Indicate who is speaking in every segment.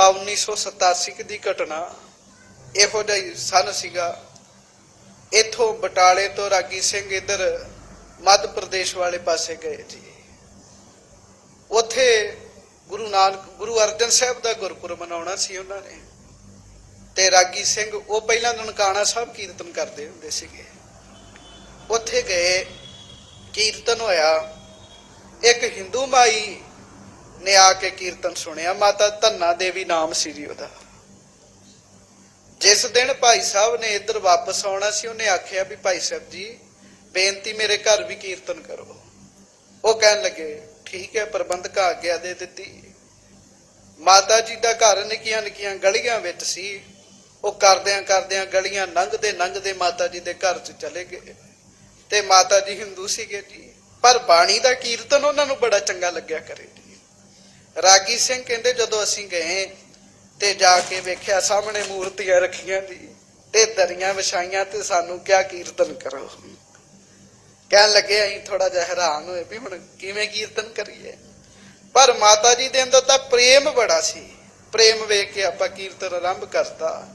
Speaker 1: ਆ 1987 ਦੀ ਘਟਨਾ ਇਹੋ ਜਿਹਾ ਸਨ ਸੀਗਾ। ਇਥੋਂ ਬਟਾਲੇ ਤੋਂ ਰਾਗੀ ਸਿੰਘ ਇੱਧਰ ਮੱਧ ਪ੍ਰਦੇਸ਼ ਵਾਲੇ ਪਾਸੇ ਗਏ ਜੀ। ਉੱਥੇ ਗੁਰੂ ਨਾਨਕ, ਗੁਰੂ ਅਰਜਨ ਸਾਹਿਬ ਦਾ ਗੁਰਪੁਰਬ ਮਨਾਉਣਾ ਸੀ ਉਹਨਾਂ ਨੇ। ਤੇ ਰਾਗੀ ਸਿੰਘ, ਉਹ ਪਹਿਲਾਂ ਨਨਕਾਣਾ ਸਾਹਿਬ ਕੀਰਤਨ ਕਰਦੇ ਹੁੰਦੇ ਸੀਗੇ। ਉੱਥੇ ਗਏ, ਕੀਰਤਨ ਹੋਇਆ। ਇੱਕ ਹਿੰਦੂ ਮਾਈ ਨੇ ਆ ਕੇ ਕੀਰਤਨ ਸੁਣਿਆ, ਮਾਤਾ ਧੰਨਾ ਦੇਵੀ ਨਾਮ ਸੀ ਜੀ ਉਹਦਾ। ਜਿਸ ਦਿਨ ਭਾਈ ਸਾਹਿਬ ਨੇ ਇੱਧਰ ਵਾਪਸ ਆਉਣਾ ਸੀ, ਉਹਨੇ ਆਖਿਆ ਵੀ ਭਾਈ ਸਾਹਿਬ ਜੀ, ਬੇਨਤੀ ਮੇਰੇ ਘਰ ਵੀ ਕੀਰਤਨ ਕਰੋ। ਉਹ ਕਹਿਣ ਲੱਗੇ, ਠੀਕ ਹੈ ਪ੍ਰਬੰਧਕ ਆਗਿਆ ਦੇ ਦਿੱਤੀ। ਮਾਤਾ ਜੀ ਦਾ ਘਰ ਨਿੱਕੀਆਂ ਨਿੱਕੀਆਂ ਗਲੀਆਂ ਵਿੱਚ ਸੀ। ਉਹ ਕਰਦਿਆਂ ਕਰਦਿਆਂ ਗਲੀਆਂ ਲੰਘਦੇ ਲੰਘਦੇ ਮਾਤਾ ਜੀ ਦੇ ਘਰ 'ਚ ਚਲੇ ਗਏ। ਤੇ ਮਾਤਾ ਜੀ ਹਿੰਦੂ ਸੀਗੇ ਜੀ। ਪਰ ਬਾਣੀ ਦਾ ਕੀਰਤਨ ਉਹਨਾਂ ਨੂੰ ਬੜਾ ਚੰਗਾ ਲੱਗਿਆ ਕਰੇ। ਜੀ ਰਾਗੀ ਸਿੰਘ ਕਹਿੰਦੇ ਜਦੋਂ ਅਸੀਂ ਗਏ ਤੇ ਜਾ ਕੇ ਵੇਖਿਆ ਸਾਹਮਣੇ ਮੂਰਤੀਆਂ ਰੱਖੀਆਂ ਜੀ ਤੇ ਦਰੀਆਂ ਵਿਛਾਈਆਂ ਤੇ ਸਾਨੂੰ ਕਿਆ ਕੀਰਤਨ ਕਰੋ। ਕਹਿਣ ਲੱਗੇ ਅਸੀਂ ਥੋੜਾ ਜਿਹਾ ਹੈਰਾਨ ਹੋਏ ਵੀ ਹੁਣ ਕਿਵੇਂ ਕੀਰਤਨ ਕਰੀਏ। ਪਰ ਮਾਤਾ ਜੀ ਦੇ ਅੰਦਰ ਤਾਂ ਪ੍ਰੇਮ ਬੜਾ ਸੀ। ਪ੍ਰੇਮ ਵੇਖ ਕੇ ਆਪਾਂ ਕੀਰਤਨ ਆਰੰਭ ਕਰਤਾ।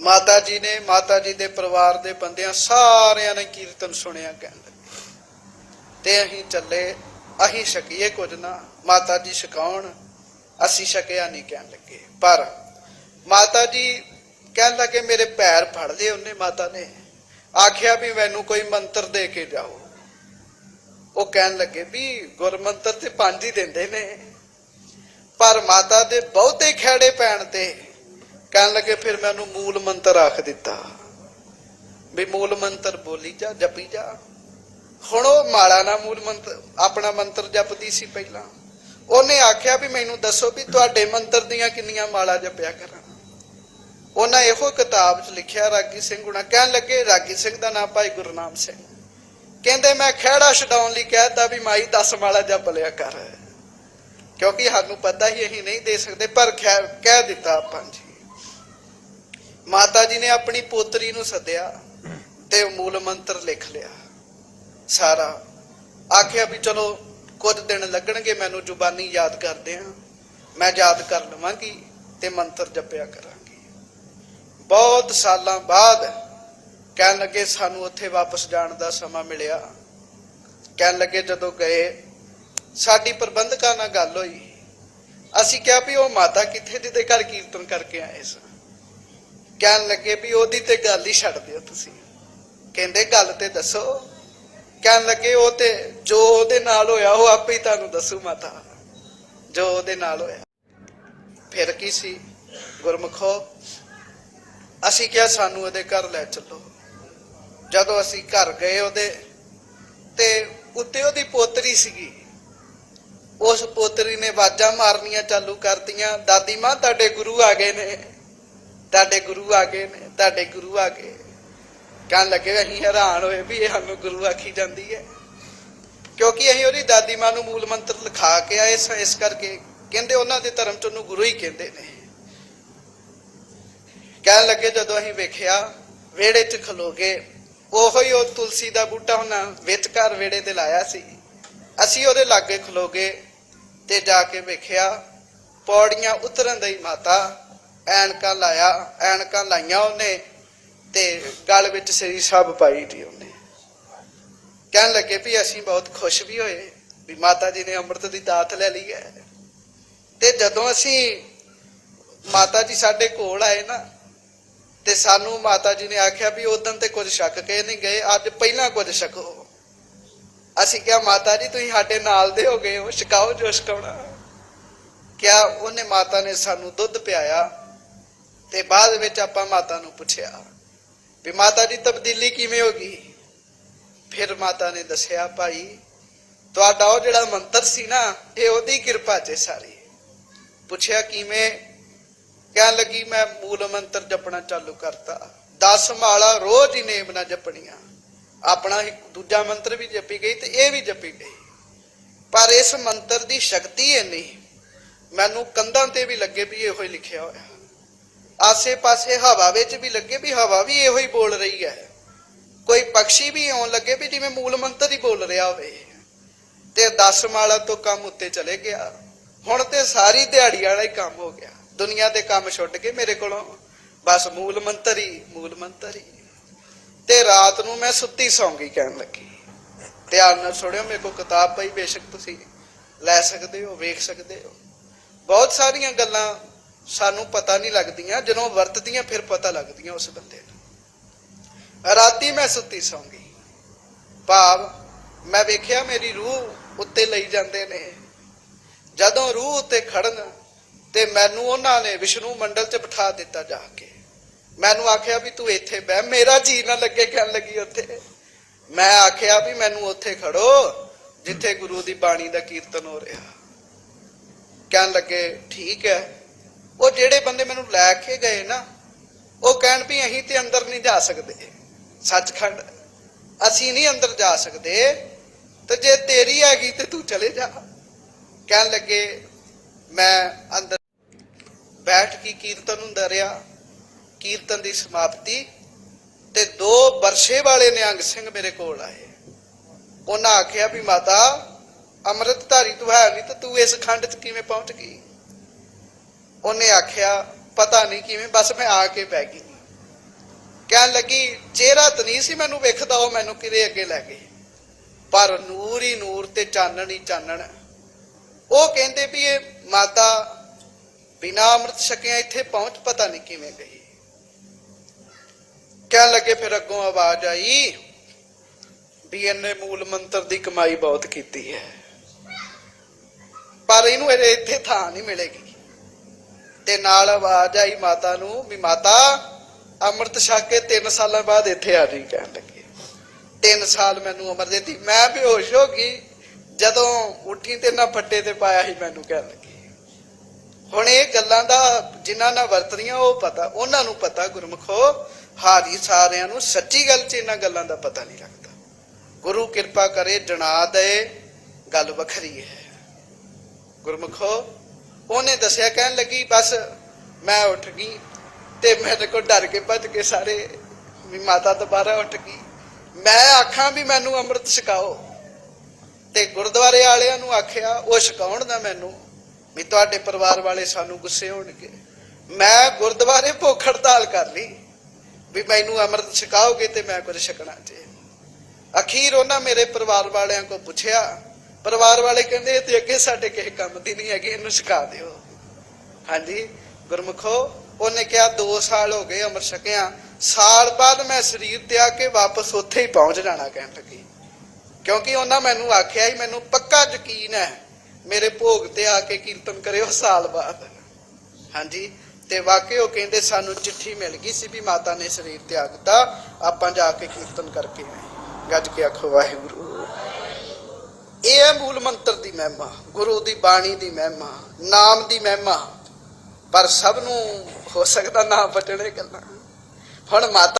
Speaker 1: ਮਾਤਾ ਜੀ ਨੇ, ਮਾਤਾ ਜੀ ਦੇ ਪਰਿਵਾਰ ਦੇ ਬੰਦਿਆਂ ਸਾਰਿਆਂ ਨੇ ਕੀਰਤਨ ਸੁਣਿਆ ਕਹਿੰਦੇ ਤੇ ਅਸੀਂ ਚੱਲੇ। ਅਸੀਂ ਛਕੀਏ ਕੁਝ ਨਾ, ਮਾਤਾ ਜੀ ਛਕਾਉਣ, ਅਸੀਂ ਛਕਿਆ ਨਹੀਂ ਕਹਿਣ ਲੱਗੇ। ਪਰ ਮਾਤਾ ਜੀ ਕਹਿਣ ਲੱਗੇ, ਮੇਰੇ ਪੈਰ ਫੜ ਲਏ ਉਹਨੇ ਮਾਤਾ ਨੇ। ਆਖਿਆ ਵੀ ਮੈਨੂੰ ਕੋਈ ਮੰਤਰ ਦੇ ਕੇ ਜਾਓ। ਉਹ ਕਹਿਣ ਲੱਗੇ, ਵੀ ਗੁਰਮੰਤਰ ਤੇ ਪੰਜ ਹੀ ਦਿੰਦੇ ਨੇ। ਪਰ ਮਾਤਾ ਦੇ ਬਹੁਤੇ ਖੇੜੇ ਪੈਣ ਤੇ ਕਹਿਣ ਲੱਗੇ, ਫਿਰ ਮੈਨੂੰ ਮੂਲ ਮੰਤਰ ਆਖ ਦਿੱਤਾ। ਵੀ ਮੂਲ ਮੰਤਰ ਬੋਲੀ ਜਾ, ਜਪੀ ਜਾ। ਹੁਣ ਉਹ ਮਾਲਾ ਨਾ ਮੂਲ ਮੰਤਰ, ਆਪਣਾ ਮੰਤਰ ਜਪਦੀ ਸੀ ਪਹਿਲਾਂ। ਉਹਨੇ ਆਖਿਆ ਵੀ ਮੈਨੂੰ ਦੱਸੋ ਵੀ ਤੁਹਾਡੇ ਮੰਤਰ ਦੀਆਂ ਕਿੰਨੀਆਂ ਮਾਲਾ ਜਪਿਆ ਕਰਾਂ। ਉਹਨਾਂ ਇਹੋ ਕਿਤਾਬ 'ਚ ਲਿਖਿਆ, ਰਾਗੀ ਸਿੰਘ ਗੁਣਾ ਕਹਿਣ ਲੱਗੇ, ਰਾਗੀ ਸਿੰਘ ਦਾ ਨਾਮ ਭਾਈ ਗੁਰਨਾਮ ਸਿੰਘ। ਕਹਿੰਦੇ, ਮੈਂ ਖਹਿੜਾ ਛਡਾਉਣ ਲਈ ਕਹਿਤਾ ਵੀ ਮਾਈ 10 ਮਾਲਾ ਜਪ ਲਿਆ ਕਰ। ਕਿਉਂਕਿ ਸਾਨੂੰ ਪਤਾ ਹੀ ਅਸੀਂ ਨਹੀਂ ਦੇ ਸਕਦੇ, ਪਰ ਖੈਰ ਕਹਿ ਦਿੱਤਾ ਆਪਾਂ ਜੀ। ਮਾਤਾ ਜੀ ਨੇ ਆਪਣੀ ਪੋਤਰੀ ਨੂੰ ਸੱਦਿਆ ਤੇ ਮੂਲ ਮੰਤਰ ਲਿਖ ਲਿਆ। ਸਾਰਾ। ਆਖਿਆ ਵੀ ਚਲੋ, ਕੁਝ ਦਿਨ ਲੱਗਣਗੇ ਮੈਨੂੰ ਜ਼ੁਬਾਨੀ ਯਾਦ ਕਰਦੇ ਆ ਮੈਂ ਯਾਦ ਕਰ ਲਵਾਂਗੀ ਤੇ ਮੰਤਰ ਜਪਿਆ ਕਰਾਂਗੀ। ਬਹੁਤ ਸਾਲਾਂ ਬਾਅਦ ਕਹਿਣ ਲੱਗੇ ਸਾਨੂੰ ਉੱਥੇ ਵਾਪਸ ਜਾਣ ਦਾ ਸਮਾਂ ਮਿਲਿਆ। ਕਹਿਣ ਲੱਗੇ ਜਦੋਂ ਗਏ, ਸਾਡੀ ਪ੍ਰਬੰਧਕਾਂ ਨਾਲ ਗੱਲ ਹੋਈ। ਅਸੀਂ ਕਿਹਾ ਵੀ ਉਹ ਮਾਤਾ ਕਿੱਥੇ ਜਿਹਦੇ ਘਰ ਕੀਰਤਨ ਕਰਕੇ ਆਏ ਸਨ ਕਹਿਣ ਲੱਗੇ ਵੀ ਉਹਦੀ ਤੇ ਗੱਲ ਹੀ ਛੱਡ ਦਿਓ ਤੁਸੀਂ। ਕਹਿੰਦੇ, ਗੱਲ ਤੇ ਦੱਸੋ ਕਹਿਣ ਲੱਗੇ, ਉਹ ਤੇ ਜੋ ਉਹਦੇ ਨਾਲ ਹੋਇਆ, ਉਹ ਆਪੇ ਹੀ ਤੁਹਾਨੂੰ ਦੱਸੂ ਮਾਤਾ। ਜੋ ਉਹਦੇ ਨਾਲ ਹੋਇਆ। ਫਿਰ ਕੀ ਸੀ? ਗੁਰਮਖੋ, ਅਸੀਂ ਕਿਹਾ, ਸਾਨੂੰ ਉਹਦੇ ਘਰ ਲੈ ਚੱਲੋ। ਜਦੋਂ ਅਸੀਂ ਘਰ ਗਏ ਉਹਦੇ, ਤੇ ਉੱਤੇ ਉਹਦੀ ਪੋਤਰੀ ਸੀਗੀ। ਉਸ ਪੋਤਰੀ ਨੇ ਆਵਾਜ਼ਾਂ ਮਾਰਨੀਆਂ ਚਾਲੂ ਕਰਤੀਆਂ, ਦਾਦੀ ਮਾਂ, ਤੁਹਾਡੇ ਗੁਰੂ ਆ ਗਏ ਨੇ। ਤੁਹਾਡੇ ਗੁਰੂ ਆ ਗਏ ਨੇ, ਤੁਹਾਡੇ ਗੁਰੂ ਆ ਗਏ। ਕਹਿਣ ਲੱਗੇ ਅਸੀਂ ਹੈਰਾਨ ਹੋਏ ਵੀ ਇਹ ਸਾਨੂੰ ਗੁਰੂ ਆਖੀ ਜਾਂਦੀ ਹੈ। ਕਿਉਂਕਿ ਅਸੀਂ ਉਹਦੀ ਦਾਦੀ ਮਾਂ ਨੂੰ ਮੂਲ ਮੰਤਰ ਲਿਖਾ ਕੇ ਆਏ ਇਸ ਕਰਕੇ ਕਹਿੰਦੇ ਉਹਨਾਂ ਦੇ ਧਰਮ ਚ ਉਹਨੂੰ ਗੁਰੂ ਹੀ ਕਹਿੰਦੇ ਨੇ। ਕਹਿਣ ਲੱਗੇ ਜਦੋਂ ਅਸੀਂ ਵੇਖਿਆ, ਵਿਹੜੇ 'ਚ ਖਲੋ ਗਏ ਉਹੋ ਹੀ ਉਹ ਤੁਲਸੀ ਦਾ ਬੂਟਾ ਉਹਨਾਂ ਵਿਚਕਾਰ ਵਿਹੜੇ ਤੇ ਲਾਇਆ ਸੀ। ਅਸੀਂ ਉਹਦੇ ਲਾਗੇ ਖਲੋ ਗਏ ਤੇ ਜਾ ਕੇ ਵੇਖਿਆ, ਪੌੜੀਆਂ ਉਤਰਨ ਦੀ ਮਾਤਾ ਐਨਕਾਂ ਲਾਇਆ, ਐਨਕਾਂ ਲਾਈਆਂ ਉਹਨੇ ਤੇ ਗਲ ਵਿੱਚ ਸ੍ਰੀ ਸਾਹਿਬ ਪਾਈ ਦੀ ਉਹਨੇ। ਕਹਿਣ ਲੱਗੇ ਵੀ ਅਸੀਂ ਬਹੁਤ ਖੁਸ਼ ਵੀ ਹੋਏ, ਵੀ ਮਾਤਾ ਜੀ ਨੇ ਅੰਮ੍ਰਿਤ ਦੀ ਦਾਤ ਲੈ ਲਈ ਹੈ। ਤੇ ਜਦੋਂ ਅਸੀਂ ਮਾਤਾ ਜੀ ਸਾਡੇ ਕੋਲ ਆਏ ਨਾ, ਤੇ ਸਾਨੂੰ ਮਾਤਾ ਜੀ ਨੇ ਆਖਿਆ ਵੀ ਉਦੋਂ ਤੇ ਕੁਝ ਸ਼ੱਕ ਕੇ ਨਹੀਂ ਗਏ, ਅੱਜ ਪਹਿਲਾਂ ਕੁਝ ਸ਼ੱਕੋ ਅਸੀਂ ਕਿਹਾ, ਮਾਤਾ ਜੀ, ਤੁਸੀਂ ਸਾਡੇ ਨਾਲ ਦੇ ਹੋ ਗਏ ਹੋ ਸ਼ਿਕਾਓ ਜੋ ਸ਼ਿਕਾਉਣਾ ਕਿਆ ਉਹਨੇ ਮਾਤਾ ਨੇ ਸਾਨੂੰ ਦੁੱਧ ਪਿਆਇਆ ਤੇ ਬਾਅਦ ਵਿੱਚ ਆਪਾਂ ਮਾਤਾ ਨੂੰ ਪੁੱਛਿਆ। ਵੀ ਮਾਤਾ ਦੀ ਤਬਦੀਲੀ ਕਿਵੇਂ ਹੋ ਗਈ? ਫਿਰ ਮਾਤਾ ਨੇ ਦੱਸਿਆ, ਭਾਈ, ਤੁਹਾਡਾ ਉਹ ਜਿਹੜਾ ਮੰਤਰ ਸੀ ਨਾ, ਇਹ ਉਹਦੀ ਕਿਰਪਾ 'ਚ ਸਾਰੀ। ਪੁੱਛਿਆ, ਕਿਵੇਂ? ਕਹਿਣ ਲੱਗੀ, ਮੈਂ ਮੂਲ ਮੰਤਰ ਜਪਣਾ ਚਾਲੂ ਕਰਤਾ। 10 ਮਾਲਾ ਰੋਜ਼ ਹੀ ਨੇਮ ਨਾਲ ਜਪਣੀਆਂ। ਆਪਣਾ ਇੱਕ ਦੂਜਾ ਮੰਤਰ ਵੀ ਜਪੀ ਗਈ ਤੇ ਇਹ ਵੀ ਜਪੀ ਗਈ। ਪਰ ਇਸ ਮੰਤਰ ਦੀ ਸ਼ਕਤੀ ਇੰਨੀ ਮੈਨੂੰ ਕੰਧਾਂ ਤੇ ਵੀ ਲੱਗੇ ਵੀ ਇਹੋ ਹੀ ਲਿਖਿਆ ਹੋਇਆ। ਆਸੇ-ਪਾਸੇ ਹਵਾ ਵਿੱਚ ਵੀ ਲੱਗੇ ਵੀ ਹਵਾ ਵੀ ਇਹੋ ਹੀ ਬੋਲ ਰਹੀ ਹੈ। ਕੋਈ ਪੰਛੀ ਵੀ ਆਉਣ ਲੱਗੇ ਵੀ ਜਿਵੇਂ ਮੂਲ ਮੰਤਰ ਹੀ ਬੋਲ ਰਿਹਾ ਹੋਵੇ। ਤੇ 10 ਮਾਲਾ ਤੋਂ ਕੰਮ ਉੱਤੇ ਚਲੇ ਗਿਆ। ਹੁਣ ਤੇ ਸਾਰੀ ਦਿਹਾੜੀ ਵਾਲਾ ਹੀ ਕੰਮ ਹੋ ਗਿਆ। ਦੁਨੀਆ ਦੇ ਕੰਮ ਛੁੱਟ ਕੇ ਮੇਰੇ ਕੋਲੋਂ। ਬਸ ਮੂਲ ਮੰਤਰ ਹੀ, ਮੂਲ ਮੰਤਰ ਹੀ। ਤੇ ਰਾਤ ਨੂੰ ਮੈਂ ਸੁੱਤੀ ਸੌਂਗੀ ਕਹਿਣ ਲੱਗੀ। ਧਿਆਨ ਨਾਲ ਸੁਣਿਓ, ਮੇਰੇ ਕੋਲ ਕਿਤਾਬ ਪਈ, ਬੇਸ਼ੱਕ ਤੁਸੀਂ ਲੈ ਸਕਦੇ ਹੋ, ਵੇਖ ਸਕਦੇ ਹੋ। ਬਹੁਤ ਸਾਰੀਆਂ ਗੱਲਾਂ ਸਾਨੂੰ ਪਤਾ ਨਹੀਂ ਲੱਗਦੀਆਂ, ਜਦੋਂ ਵਰਤਦੀਆਂ ਫਿਰ ਪਤਾ ਲੱਗਦੀਆਂ ਉਸ ਬੰਦੇ ਨੂੰ। ਰਾਤੀ ਮੈਂ ਸੁੱਤੀ ਸੌਂਗੀ ਭਾਵ ਮੈਂ ਵੇਖਿਆ ਮੇਰੀ ਰੂਹ ਉੱਤੇ ਲਈ ਜਾਂਦੇ ਨੇ। ਜਦੋਂ ਰੂਹ ਉੱਤੇ ਖੜਨ ਤੇ ਮੈਨੂੰ ਉਹਨਾਂ ਨੇ ਵਿਸ਼ਨੂੰ ਮੰਡਲ 'ਚ ਬਿਠਾ ਦਿੱਤਾ ਜਾ ਕੇ। ਮੈਨੂੰ ਆਖਿਆ ਵੀ ਤੂੰ ਇੱਥੇ ਬਹਿ, ਮੇਰਾ ਜੀ ਨਾ ਲੱਗੇ ਕਹਿਣ ਲੱਗੀ ਉੱਥੇ। ਮੈਂ ਆਖਿਆ ਵੀ ਮੈਨੂੰ ਉੱਥੇ ਖੜੋ, ਜਿੱਥੇ ਗੁਰੂ ਦੀ ਬਾਣੀ ਦਾ ਕੀਰਤਨ ਹੋ ਰਿਹਾ। ਕਹਿਣ ਲੱਗੇ, ਠੀਕ ਹੈ। ਉਹ ਜਿਹੜੇ ਬੰਦੇ ਮੈਨੂੰ ਲੈ ਕੇ ਗਏ ਨਾ, ਉਹ ਕਹਿਣ ਵੀ ਅਸੀਂ ਤੇ ਅੰਦਰ ਨਹੀਂ ਜਾ ਸਕਦੇ। ਸੱਚਖੰਡ। ਅਸੀਂ ਨਹੀਂ ਅੰਦਰ ਜਾ ਸਕਦੇ। ਤੇ ਜੇ ਤੇਰੀ ਹੈਗੀ ਤੇ ਤੂੰ ਚਲੇ ਜਾ। ਕਹਿਣ ਲੱਗੇ, ਮੈਂ ਅੰਦਰ ਬੈਠ ਕੇ ਕੀਰਤਨ ਹੁੰਦਾ ਰਿਹਾ। ਕੀਰਤਨ ਦੀ ਸਮਾਪਤੀ ਤੇ ਦੋ ਵਰਸ਼ੇ ਵਾਲੇ ਨਿਹੰਗ ਸਿੰਘ ਮੇਰੇ ਕੋਲ ਆਏ। ਉਹਨਾਂ ਆਖਿਆ ਵੀ, ਮਾਤਾ, ਅੰਮ੍ਰਿਤਧਾਰੀ ਤੂੰ ਹੈ ਨਹੀਂ ਤੇ ਤੂੰ ਇਸ ਖੰਡ 'ਚ ਕਿਵੇਂ ਪਹੁੰਚ ਗਈ? ਉਹਨੇ ਆਖਿਆ, ਪਤਾ ਨਹੀਂ ਕਿਵੇਂ, ਬਸ ਮੈਂ ਆ ਕੇ ਬਹਿ ਗਈ। ਕਹਿਣ ਲੱਗੀ, ਚਿਹਰਾ ਤਾਂ ਨਹੀਂ ਸੀ ਮੈਨੂੰ ਵੇਖਦਾ, ਉਹ ਮੈਨੂੰ ਕਿਤੇ ਅੱਗੇ ਲੈ ਗਏ ਪਰ ਨੂਰ ਹੀ ਨੂਰ ਤੇ ਚਾਨਣ ਹੀ ਚਾਨਣ। ਉਹ ਕਹਿੰਦੇ ਵੀ ਇਹ ਮਾਤਾ ਬਿਨਾ ਅੰਮ੍ਰਿਤ ਛਕਿਆ ਇੱਥੇ ਪਹੁੰਚ ਪਤਾ ਨਹੀਂ ਕਿਵੇਂ ਗਈ। ਕਹਿਣ ਲੱਗੇ, ਫਿਰ ਅੱਗੋਂ ਆਵਾਜ਼ ਆਈ ਵੀ ਇਹਨੇ ਮੂਲ ਮੰਤਰ ਦੀ ਕਮਾਈ ਬਹੁਤ ਕੀਤੀ ਹੈ। ਪਰ ਇਹਨੂੰ ਇੱਥੇ ਥਾਂ ਨਹੀਂ ਮਿਲੇਗੀ। ਤੇ ਨਾਲ ਆਵਾਜ਼ ਆਈ ਮਾਤਾ ਨੂੰ ਵੀ ਮਾਤਾ, ਅੰਮ੍ਰਿਤ ਛਕ ਕੇ 3 ਸਾਲਾਂ ਬਾਅਦ ਇੱਥੇ ਆ ਜੀ ਕਹਿਣ ਲੱਗੇ। 3 ਸਾਲ ਮੈਨੂੰ ਉਮਰ ਦਿੱਤੀ। ਮੈਂ ਬੇਹੋਸ਼ ਹੋ ਗਈ। ਜਦੋਂ ਉੱਠੀ ਤੇ ਨਾ ਫੱਟੇ ਤੇ ਪਾਇਆ ਸੀ ਮੈਨੂੰ ਕਹਿਣ ਲੱਗੀ। ਹੁਣ ਇਹ ਗੱਲਾਂ ਦਾ ਜਿਨ੍ਹਾਂ ਨਾਲ ਵਰਤਦੀਆਂ ਉਹ ਪਤਾ, ਉਹਨਾਂ ਨੂੰ ਪਤਾ ਗੁਰਮਖੋ, ਹਾਰੀ ਸਾਰਿਆਂ ਨੂੰ ਸੱਚੀ ਗੱਲ 'ਚ ਇਹਨਾਂ ਗੱਲਾਂ ਦਾ ਪਤਾ ਨਹੀਂ ਲੱਗਦਾ। ਗੁਰੂ ਕਿਰਪਾ ਕਰੇ, ਜਣਾ ਦੇ ਗੱਲ ਵੱਖਰੀ ਹੈ। ਗੁਰਮਖੋ ਉਹਨੇ ਦੱਸਿਆ, ਕਹਿਣ ਲੱਗੀ, ਬਸ, ਮੈਂ ਉੱਠ ਗਈ ਤੇ ਮੇਰੇ ਕੋਲ ਡਰ ਕੇ ਭੱਜ ਕੇ ਸਾਰੇ ਵੀ ਮਾਤਾ ਦੁਬਾਰਾ ਉੱਠ ਗਈ। ਮੈਂ ਆਖਾਂ ਵੀ ਮੈਨੂੰ ਅੰਮ੍ਰਿਤ ਛਕਾਓ। ਤੇ ਗੁਰਦੁਆਰੇ ਵਾਲਿਆਂ ਨੂੰ ਆਖਿਆ, ਉਹ ਛਕਾਉਣ ਦਾ ਮੈਨੂੰ, ਵੀ ਤੁਹਾਡੇ ਪਰਿਵਾਰ ਵਾਲੇ ਸਾਨੂੰ ਗੁੱਸੇ ਹੋਣਗੇ। ਮੈਂ ਗੁਰਦੁਆਰੇ ਭੁੱਖ ਹੜਤਾਲ ਕਰ ਲਈ, ਵੀ ਮੈਨੂੰ ਅੰਮ੍ਰਿਤ ਛਕਾਓਗੇ ਤੇ ਮੈਂ ਕੁਝ ਛਕਣਾ ਜੇ। ਅਖੀਰ ਉਹਨਾਂ ਮੇਰੇ ਪਰਿਵਾਰ ਵਾਲਿਆਂ ਕੋ ਪੁੱਛਿਆ ਪਰਿਵਾਰ ਵਾਲੇ ਕਹਿੰਦੇ ਇਹ ਤੇ ਅੱਗੇ ਸਾਡੇ ਕਿਸੇ ਕੰਮ ਦੀ ਨਹੀਂ ਹੈਗੀ, ਇਹਨੂੰ ਛਕਾ ਦਿਓ। ਹਾਂਜੀ, ਗੁਰਮੁਖੋ, ਉਹਨੇ ਕਿਹਾ 2 ਸਾਲ ਹੋ ਗਏ ਅਮਰ ਛਕਿਆ। ਸਾਲ ਬਾਅਦ ਮੈਂ ਸਰੀਰ ਤੇ ਆ ਕੇ ਵਾਪਸ ਉੱਥੇ ਹੀ ਪਹੁੰਚ ਜਾਣਾ ਕਹਿਣ ਲੱਗੀ। ਕਿਉਂਕਿ ਉਹਨਾਂ ਮੈਨੂੰ ਆਖਿਆ ਹੀ ਮੈਨੂੰ ਪੱਕਾ ਯਕੀਨ ਹੈ, ਮੇਰੇ ਭੋਗ ਤੇ ਆ ਕੇ ਕੀਰਤਨ ਕਰਿਓ ਸਾਲ ਬਾਅਦ। ਹਾਂਜੀ, ਤੇ ਵਾਕਿਓ ਕਹਿੰਦੇ, ਸਾਨੂੰ ਚਿੱਠੀ ਮਿਲ ਗਈ ਸੀ ਵੀ ਮਾਤਾ ਨੇ ਸਰੀਰ ਤਿਆਗ ਦਿੱਤਾ, ਆਪਾਂ ਜਾ ਕੇ ਕੀਰਤਨ ਕਰਕੇ ਆਏ। ਗੱਜ ਕੇ ਆਖੋ, ਵਾਹਿਗੁਰੂ। ਇਹ ਹੈ ਮੂਲ ਮੰਤਰ ਦੀ ਮਹਿਮਾ, ਗੁਰੂ ਦੀ ਬਾਣੀ ਦੀ ਮਹਿਮਾ, ਨਾਮ ਦੀ ਮਹਿਮਾ। ਪਰ ਸਭ ਨੂੰ ਹੋ ਸਕਦਾ ਨਾ ਬਚਣੇ ਗੱਲਾਂ। ਹੁਣ ਮਾਤਾ